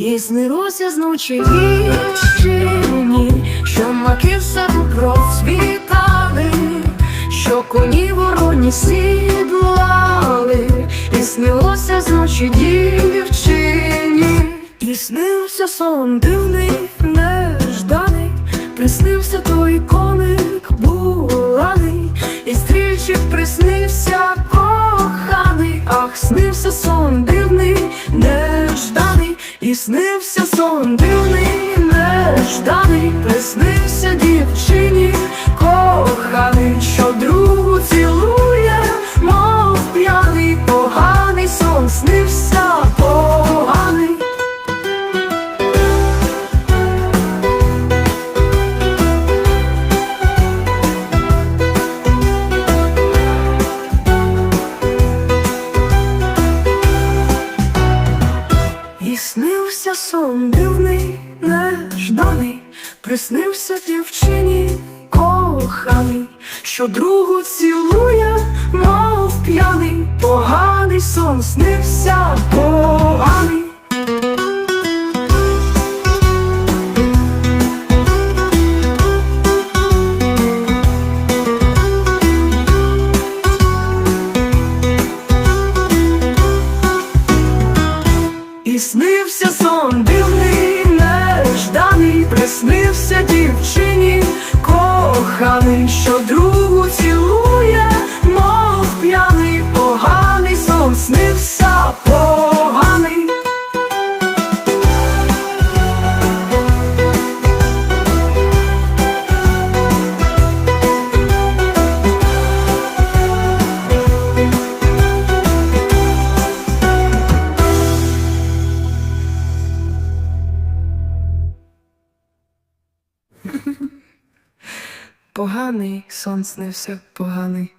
І снилося зночі дівчині, що маки в саду процвітали, що коні вороні сідлали, і снилося зночі дівчині, і снився сон дивний, нежданий, приснився той коник буланий, і стрільчик приснився коханий, ах, снився сон дивний, нежданий, і снився сон дивний, нежданий, приснився дівчині коханий, що другу цілує, мов п'яний, поганий сон снився І снився сон дивний, нежданий, приснився дівчині коханий, що другу цілує, мов п'яний, поганий сон снився поганий. Снився сон дивний, нежданий, приснився дівчині Поганий сон снився поганий.